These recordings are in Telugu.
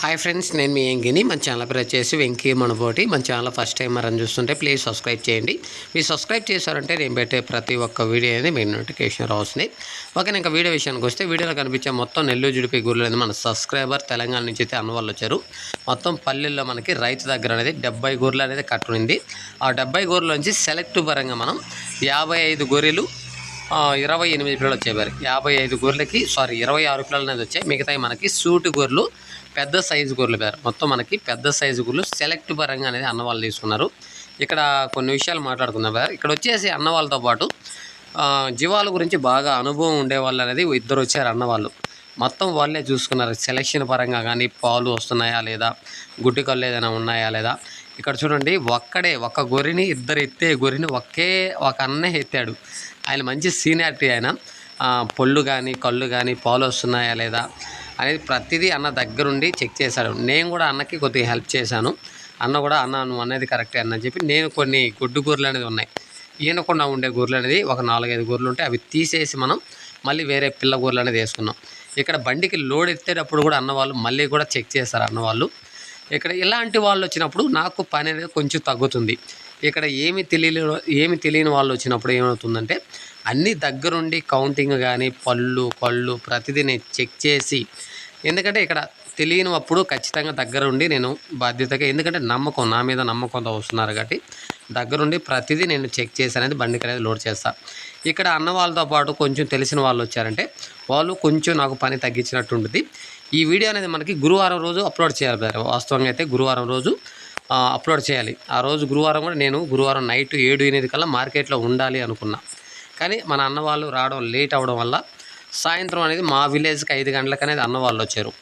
హాయ్ ఫ్రెండ్స్ నేను మీ వెంకిని మన ఛానల్ పేరు వచ్చేసి వెంకీ మనబోటి. మన ఛానల్ ఫస్ట్ టైం అని చూస్తుంటే ప్లీజ్ సబ్స్క్రైబ్ చేయండి. మీరు సబ్స్క్రైబ్ చేశారంటే నేను పెట్టే ప్రతి ఒక్క వీడియో అనేది మీ నోటిఫికేషన్ రావస్తుంది ఓకే ఇంకా వీడియో విషయానికి వస్తే వీడియోలో కనిపించే మొత్తం నెల్లూరు జుడిపి గురులు అనేది మన సబ్స్క్రైబర్ తెలంగాణ నుంచి అయితే అన్న వాళ్ళు వచ్చారు. మొత్తం పల్లెల్లో మనకి రైతు దగ్గర అనేది డెబ్బై గొర్రెలు అనేది కట్టునింది. ఆ డెబ్బై గొర్రెల నుంచి సెలెక్ట్ పరంగా మనం యాభై ఐదు గొర్రెలు ఇరవై ఎనిమిది పిల్లలు వచ్చేవారు యాభై ఐదు గొర్రెలకి సారీ ఇరవై ఆరు పిల్లలు అనేది వచ్చాయి. మిగతాయి మనకి సూటు గొర్రెలు పెద్ద సైజు గొర్రెలు పేరు మొత్తం మనకి పెద్ద సైజు గొర్రెలు సెలెక్ట్ పరంగా అనేది అన్నవాళ్ళు తీసుకున్నారు. ఇక్కడ కొన్ని విషయాలు మాట్లాడుకుందాం సార్. ఇక్కడ వచ్చేసి అన్నవాళ్ళతో పాటు జీవాల గురించి బాగా అనుభవం ఉండేవాళ్ళు అనేది ఇద్దరు వచ్చారు అన్నవాళ్ళు. మొత్తం వాళ్ళే చూసుకున్నారు. సెలక్షన్ పరంగా కానీ పాలు వస్తున్నాయా లేదా? గుడ్డి కళ్ళు ఏదైనా ఉన్నాయా లేదా? ఇక్కడ చూడండి ఒక్కడే ఒక గొర్రెని ఇద్దరు ఎత్తే గొర్రెని ఒకే ఒక అన్నే ఎత్తాడు. ఆయన మంచి సీనియారిటీ ఆయన. పళ్ళు పొళ్ళు కానీ కళ్ళు కానీ పాలు వస్తున్నాయా లేదా? అనేది ప్రతిదీ అన్న దగ్గరుండి చెక్ చేశాడు. నేను కూడా అన్నకి కొద్దిగా హెల్ప్ చేశాను. అన్న కూడా అన్న నువ్వు అనేది కరెక్టే అన్న చెప్పి నేను కొన్ని గుడ్డు గొర్రెలు అనేది ఉన్నాయి ఈనకుండా ఉండే గొర్రెలు అనేది ఒక నాలుగైదు గొర్రెలు ఉంటాయి అవి తీసేసి మనం మళ్ళీ వేరే పిల్ల గొర్రెలు అనేది వేసుకున్నాం. ఇక్కడ బండికి లోడ్ ఎత్తేటప్పుడు కూడా అన్నవాళ్ళు మళ్ళీ కూడా చెక్ చేస్తారు అన్నవాళ్ళు ఇక్కడ ఇలాంటి వాళ్ళు వచ్చినప్పుడు నాకు పని అనేది కొంచెం తగ్గుతుంది. ఇక్కడ ఏమి తెలియని ఏమి తెలియని వాళ్ళు వచ్చినప్పుడు ఏమవుతుందంటే అన్ని దగ్గరుండి కౌంటింగ్ కానీ పళ్ళు కళ్ళు ప్రతిదీ నేను చెక్ చేసి ఎందుకంటే ఇక్కడ తెలియనప్పుడు ఖచ్చితంగా దగ్గరుండి నేను బాధ్యతగా ఎందుకంటే నమ్మకం నా మీద నమ్మకంతో వస్తున్నారు కాబట్టి దగ్గరుండి ప్రతిదీ నేను చెక్ చేసి అనేది బండికి అనేది లోడ్ చేస్తాను ఇక్కడ అన్న వాళ్ళతో పాటు కొంచెం తెలిసిన వాళ్ళు వచ్చారంటే వాళ్ళు కొంచెం నాకు పని తగ్గించినట్టు ఉంటుంది ఈ వీడియో అనేది మనకి గురువారం రోజు అప్లోడ్ చేయాలి బ్రదర్. వాస్తవంగా అయితే గురువారం రోజు అప్లోడ్ చేయాలి. ఆ రోజు గురువారం కూడా నేను గురువారం నైట్ ఏడు ఎనిమిది కల్లా మార్కెట్లో ఉండాలి అనుకున్నా. కానీ మన అన్న వాళ్ళు రావడం లేట్ అవ్వడం వల్ల సాయంత్రం అనేది మా విలేజ్కి ఐదు గంటలకు అనేది అన్న వాళ్ళు వచ్చారు.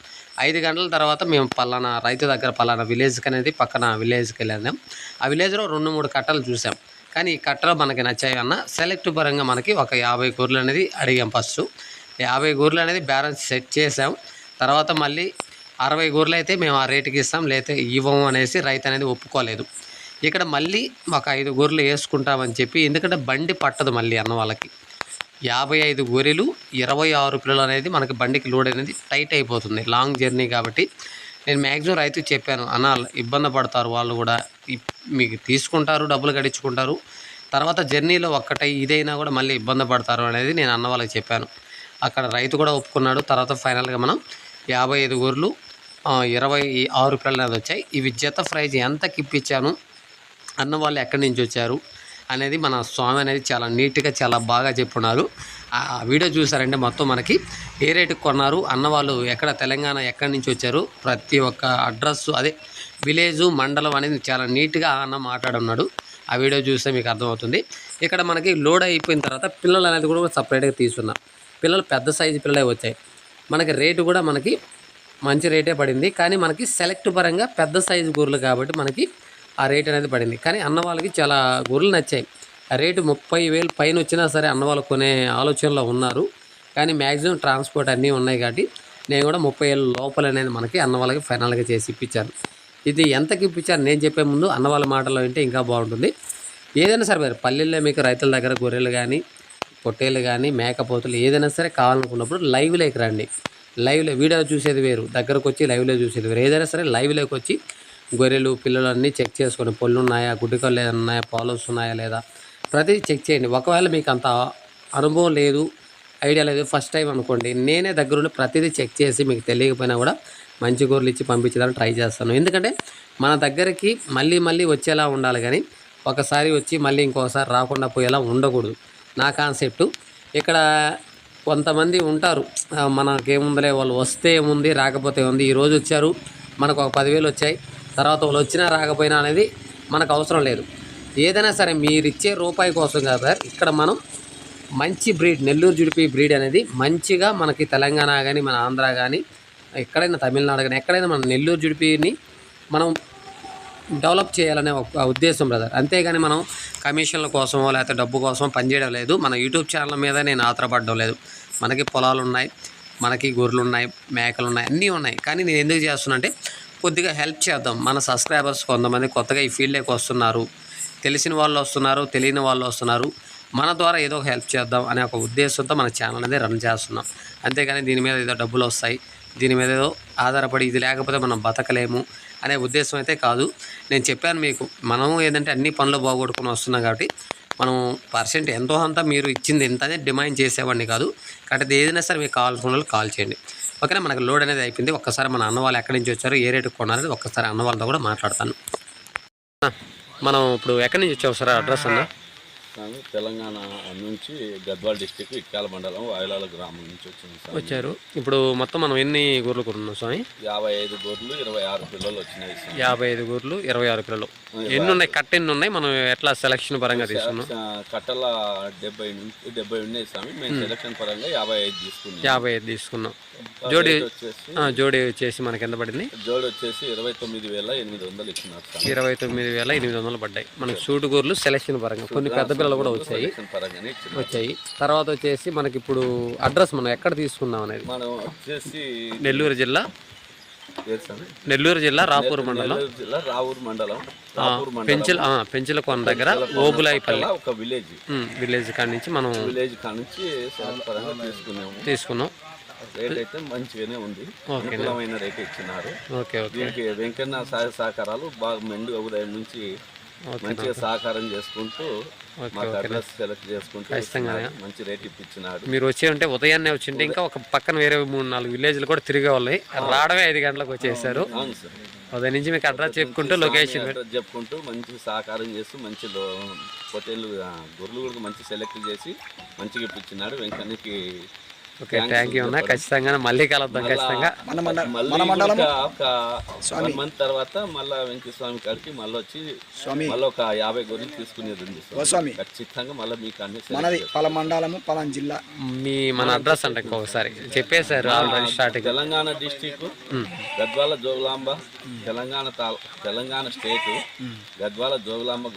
ఐదు గంటల తర్వాత మేము పలానా రైతు దగ్గర పలానా విలేజ్కి అనేది పక్కన విలేజ్కి వెళ్ళాం. ఆ విలేజ్లో రెండు మూడు కట్టలు చూసాం. కానీ ఈ కట్టలు మనకి నచ్చాయి అన్న సెలెక్ట్ పరంగా మనకి ఒక యాభై గొర్రెలు అనేది అడిగాం ఫస్ట్. యాభై గొర్రెలు అనేది బ్యాలెన్స్ సెట్ చేసాం. తర్వాత మళ్ళీ అరవై గొర్రెలు అయితే మేము ఆ రేటుకి ఇస్తాం లేకపోతే ఇవ్వము అనేసి రైతు అనేది ఒప్పుకోలేదు. ఇక్కడ మళ్ళీ ఒక ఐదు గొర్రెలు వేసుకుంటామని చెప్పి ఎందుకంటే బండి పట్టదు మళ్ళీ అన్న వాళ్ళకి. యాభై ఐదు గొర్రెలు ఇరవై ఆరు పిల్లలు అనేది మనకి బండికి లోడ్ అనేది టైట్ అయిపోతుంది లాంగ్ జర్నీ కాబట్టి. నేను మ్యాక్సిమం రైతుకి చెప్పాను అన్న ఇబ్బంది పడతారు వాళ్ళు కూడా. మీకు తీసుకుంటారు డబ్బులు గడించుకుంటారు. తర్వాత జర్నీలో ఒక్కటై ఇదైనా కూడా మళ్ళీ ఇబ్బంది పడతారు అనేది నేను అన్న వాళ్ళకి చెప్పాను. అక్కడ రైతు కూడా ఒప్పుకున్నాడు. తర్వాత ఫైనల్గా మనం యాభై ఐదు గొర్రెలు ఇరవై ఆరు పిల్లలు అనేది వచ్చాయి. ఇవి జత ప్రైజ్ ఎంతకి ఇప్పించాను అన్న వాళ్ళు ఎక్కడి నుంచి వచ్చారు అనేది మన స్వామి అనేది చాలా నీట్గా చాలా బాగా చెప్పున్నారు. ఆ వీడియో చూసారంటే మొత్తం మనకి ఏ రేటుకి కొన్నారు అన్న వాళ్ళు ఎక్కడ తెలంగాణ ఎక్కడి నుంచి వచ్చారు ప్రతి ఒక్క అడ్రస్ అదే విలేజు మండలం అనేది చాలా నీట్గా అన్న మాట్లాడున్నాడు. ఆ వీడియో చూస్తే మీకు అర్థమవుతుంది. ఇక్కడ మనకి లోడ్ అయిపోయిన తర్వాత పిల్లలు అనేది కూడా సపరేట్గా తీసుకున్నాం. పిల్లలు పెద్ద సైజు పిల్లలే వచ్చాయి. మనకి రేటు కూడా మనకి మంచి రేటే పడింది. కానీ మనకి సెలెక్ట్ పరంగా పెద్ద సైజు గొర్రెలు కాబట్టి మనకి ఆ రేట్ అనేది పడింది. కానీ అన్న వాళ్ళకి చాలా గొర్రెలు నచ్చాయి. ఆ రేటు ముప్పై వేలు పైన వచ్చినా సరే అన్న వాళ్ళు కొనే ఆలోచనలో ఉన్నారు. కానీ మ్యాక్సిమం ట్రాన్స్పోర్ట్ అన్నీ ఉన్నాయి కాబట్టి నేను కూడా ముప్పై ఏళ్ళ లోపల అనేది మనకి అన్న వాళ్ళకి ఫైనల్గా చేసి ఇప్పించాను. ఇది ఎంతకి ఇప్పించాను నేను చెప్పే ముందు అన్న వాళ్ళ మాటలో వింటే ఇంకా బాగుంటుంది. ఏదైనా సరే మరి పల్లెల్లో మీకు రైతుల దగ్గర గొర్రెలు కానీ పొట్టేలు కానీ మేకపోతులు ఏదైనా సరే కావాలనుకున్నప్పుడు లైవ్లోకి రండి. లైవ్లో వీడియో చూసేది వేరు. దగ్గరకు వచ్చి లైవ్లో చూసేది వేరు. ఏదైనా సరే లైవ్లోకి వచ్చి గొర్రెలు పిల్లలు అన్నీ చెక్ చేసుకొని పళ్ళు ఉన్నాయా గుడ్డికలు ఏదైనా ఉన్నాయా పాలు ఉన్నాయా లేదా ప్రతిదీ చెక్ చేయండి. ఒకవేళ మీకు అంత అనుభవం లేదు ఐడియా లేదు ఫస్ట్ టైం అనుకోండి నేనే దగ్గరుండి ప్రతిదీ చెక్ చేసి మీకు తెలియకపోయినా కూడా మంచి గొర్రెలు ఇచ్చి పంపించడానికి ట్రై చేస్తాను. ఎందుకంటే మన దగ్గరికి మళ్ళీ మళ్ళీ వచ్చేలా ఉండాలి కానీ ఒకసారి వచ్చి మళ్ళీ ఇంకోసారి రాకుండా పోయేలా ఉండకూడదు. నా కాన్సెప్టు. ఇక్కడ కొంతమంది ఉంటారు. మనకేముందిలే వాళ్ళు వస్తే ఏముంది రాకపోతే ఉంది ఈ రోజు వచ్చారు మనకు ఒక పదివేలు వచ్చాయి. తర్వాత వాళ్ళు వచ్చినా రాకపోయినా అనేది మనకు అవసరం లేదు. ఏదైనా సరే మీరు ఇచ్చే రూపాయి కోసం కాదు సార్ ఇక్కడ మనం మంచి బ్రీడ్ నెల్లూరు జుడిపి బ్రీడ్ అనేది మంచిగా మనకి తెలంగాణ కానీ మన ఆంధ్ర కానీ ఎక్కడైనా తమిళనాడు కానీ ఎక్కడైనా మన నెల్లూరు జుడిపిని మనం డెవలప్ చేయాలనే ఒక ఉద్దేశం బ్రదర్ అంతేగాని మనం కమిషన్ల కోసమో లేకపోతే డబ్బు కోసమో పనిచేయడం లేదు. మన యూట్యూబ్ ఛానల్ మీద నేను ఆధారపడడం లేదు. మనకి పొలాలు ఉన్నాయి మనకి గొర్రెలు ఉన్నాయి మేకలు ఉన్నాయి అన్నీ ఉన్నాయి. కానీ నేను ఎందుకు చేస్తున్నానంటే కొద్దిగా హెల్ప్ చేద్దాం. మన సబ్స్క్రైబర్స్ కొంతమంది కొత్తగా ఈ ఫీల్డ్లోకి వస్తున్నారు. తెలిసిన వాళ్ళు వస్తున్నారు తెలియని వాళ్ళు వస్తున్నారు. మన ద్వారా ఏదో ఒక హెల్ప్ చేద్దాం అనే ఒక ఉద్దేశంతో మన ఛానల్ అనేది రన్ చేస్తున్నాం. అంతేగాని దీని మీద ఏదో డబ్బులు వస్తాయి. దీని మీద ఏదో ఆధారపడి ఇది లేకపోతే మనం బతకలేము అనే ఉద్దేశం అయితే కాదు. నేను చెప్పాను మీకు మనం ఏంటంటే అన్ని పనులు బాగొట్టుకుని వస్తున్నాం కాబట్టి మనం పర్సెంట్ ఎంతో అంతా మీరు ఇచ్చింది ఎంతనే డిమాండ్ చేసేవాడిని కాదు. కాబట్టి ఏదైనా సరే మీకు కావాల్సిన వాళ్ళు కాల్ చేయండి. ఓకేనా? మనకు లోడ్ అనేది అయిపోయింది. ఒక్కసారి మన అన్న వాళ్ళు ఎక్కడి నుంచి వచ్చారు ఏ రేటు కొన్నారని ఒక్కసారి అన్న వాళ్ళతో కూడా మాట్లాడతాను. మనం ఇప్పుడు ఎక్కడి నుంచి వచ్చావు సార్? అడ్రస్ అన్నా? స్వామి తెలంగాణ నుంచి గద్వాల్ డిస్టిక్ ఇక్కాల మండలం వాయిలాల గ్రామం నుంచి వచ్చింది వచ్చారు. ఇప్పుడు మొత్తం మనం ఎన్ని గొర్రెలు కొన్నాం స్వామి? యాభై ఐదు గొర్రెలు ఇరవై ఆరు పిల్లలు వచ్చినాయి యాభై ఐదు గొర్రెలు ఇరవై ఆరు పిల్లలు ఎన్ని ఉన్నాయి? కట్ట ఎన్ని ఉన్నాయి? మనం ఎట్లా సెలక్షన్ పరంగా తీసుకున్నాం? కట్టల డెబ్బై నుంచి డెబ్బై ఉన్నాయి స్వామి. మేము సెలక్షన్ పరంగా యాభై ఐదు తీసుకున్నాం. యాభై ఐదు తీసుకున్నాం. జోడి జోడి వచ్చేసి మనకి ఎంత పడింది? జోడి వచ్చేసి ఇరవై తొమ్మిది వేల ఎనిమిది వందలు ఇచ్చినారు స్వామి ఇరవై తొమ్మిది వేల ఎనిమిది వందలు పడ్డాయి. మనకి సూటు గొర్రెలు సెలక్షన్ పరంగా. కొన్ని పెద్ద పిల్లలు కూడా వచ్చాయి. వచ్చాయి. తర్వాత వచ్చేసి మనకి ఇప్పుడు అడ్రస్ మనం ఎక్కడ తీసుకున్నాం అనేది? మనం వచ్చేసి నెల్లూరు జిల్లా? నెల్లూరు జిల్లా రాపూర్ మండలం. జిల్లా రావూరు మండలం. పెంచిల పెంచిలకోన దగ్గర ఓబులాయిపల్లి. ఒక విలేజ్. విలేజ్ కాడ నుంచి మనం విలేజ్ కాడ నుంచి తీసుకున్నాము. తీసుకున్నాం. రేట్ అయితే మంచిగానే ఉంది. అనుకూలమైన రేట్ ఇచ్చినారు. ఓకే వెంకన్న సహాయ సహకారాలు బాగా మెండు ఉదయం నుంచి మంచిగా సహకారం చేసుకుంటూ మాకు అడ్రస్ సెలెక్ట్ చేసుకుంటూ. మంచి రేట్ ఇప్పించినాడు. మీరు వచ్చి ఉంటే ఉదయాన్నే వచ్చింటే ఇంకా ఒక పక్కన వేరే మూడు నాలుగు విలేజ్లు కూడా తిరిగే వాళ్ళవి రావడమే ఐదు గంటలకు వచ్చేసారు. అవును సార్. ఉదయం నుంచి మీకు అడ్రస్ చెప్పుకుంటూ లొకేషన్ అడ్రస్ చెప్పుకుంటూ మంచి సహకారం చేస్తూ మంచి లో పొట్టేళ్ళు ఆ, గొర్రెలు కూడా మంచి సెలెక్ట్ చేసి మంచిగా ఇప్పించినాడు. వెంకన్నకి ఓకే థ్యాంక్ యూ అన్న. ఖచ్చితంగా మళ్ళీ కలుద్దాం ఖచ్చితంగా. మళ్ళీ కూడా ఒక వన్ మంత్ తర్వాత మళ్ళా వెంకట స్వామి కాడికి మళ్ళీ వచ్చి మళ్ళీ ఒక యాభై గొర్రెలు తీసుకునేది ఉంది స్వామి. స్వామి. ఖచ్చితంగా మళ్ళీ మీకు అన్ని మనది పల మండలము పలాన్ జిల్లా. మీ మన అడ్రస్ అంటే ఇంకొకసారి. చెప్పేశారు already starting Telangana district Gadwal Jogulamba Telangana Telangana state Gadwal Jogulamba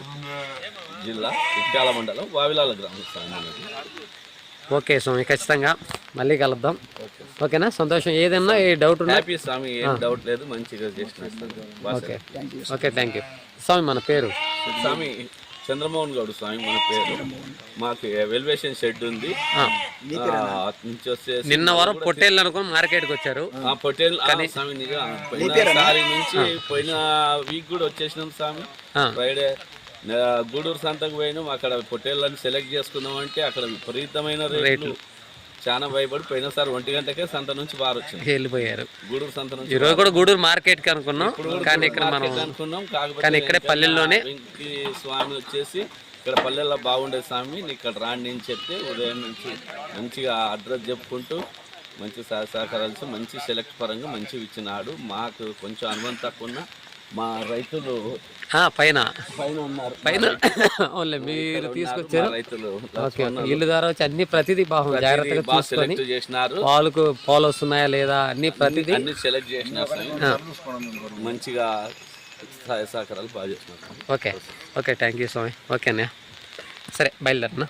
జిల్లా ఇట్యాల మండలం వావిలాల గ్రామం స్వామి. ఓకే స్వామి ఖచ్చితంగా. మళ్ళీ కలుద్దాం. ఓకేనా? సంతోషం. ఏదన్నా ఏ డౌట్ ఉన్నా హ్యాపీ స్వామి ఏం డౌట్ లేదు మంచిగా చేసిన okay. Okay thank you Swamy మన పేరు? స్వామి చంద్రమోహన్ గౌడ్ స్వామి మన పేరు. మాకు వెల్వేషన్ షెడ్ ఉంది. నిన్న వరం పొట్టేళ్ళు అనుకుని మార్కెట్కి వచ్చారు. ఆ, స్వామి నుంచి పోయిన వీక్ కూడా వచ్చేసినాం స్వామి. ఫ్రైడే గూడూరు సంతకు పోయినాం. అక్కడ పొట్టేళ్ళని సెలెక్ట్ చేసుకుందాం అంటే అక్కడ విపరీతమైన రేట్లు. చాలా భయపడి పోయినసారి ఒంటి గంటకే సంత నుంచి బాగా వచ్చింది. వెళ్ళిపోయారు. గూడూరు సంత నుంచి ఈరోజు కూడా గూడూరు మార్కెట్కి అనుకున్నాం. కానీ ఇక్కడ మనం మార్కెట్ అనుకున్నాం. కానీ ఇక్కడే పల్లెల్లోనే స్వామి వచ్చేసి ఇక్కడ పల్లెల్లో బాగుండే స్వామి ఇక్కడ రాండి అని చెప్తే ఉదయం నుంచి మంచిగా అడ్రస్ చెప్పుకుంటూ మంచి సహ సహకారాలు మంచి సెలెక్ట్ పరంగా మంచిగా ఇచ్చినాడు. మాకు కొంచెం అనుభవం తక్కువ ఉన్న మా రైతులు పైన. పైన ఉన్నారు. పైన? ఓన్లీ మీరు తీసుకొచ్చారు. రైతులు ఇల్లు ద్వారా వచ్చి అన్ని ప్రతిదీ బాగుంది జాగ్రత్తగా చూసుకొని చేసినారు. పాలకు పాలు వస్తున్నాయా లేదా అన్ని ప్రతిదీ అన్ని సెలెక్ట్ చేసినారు స్వామి. మంచిగా సహాయ సహకారాలు బాగా చేసినారు. Okay okay. Thank you Swamy. Okay అన్నయ్య. సరే బయలుదేరనా?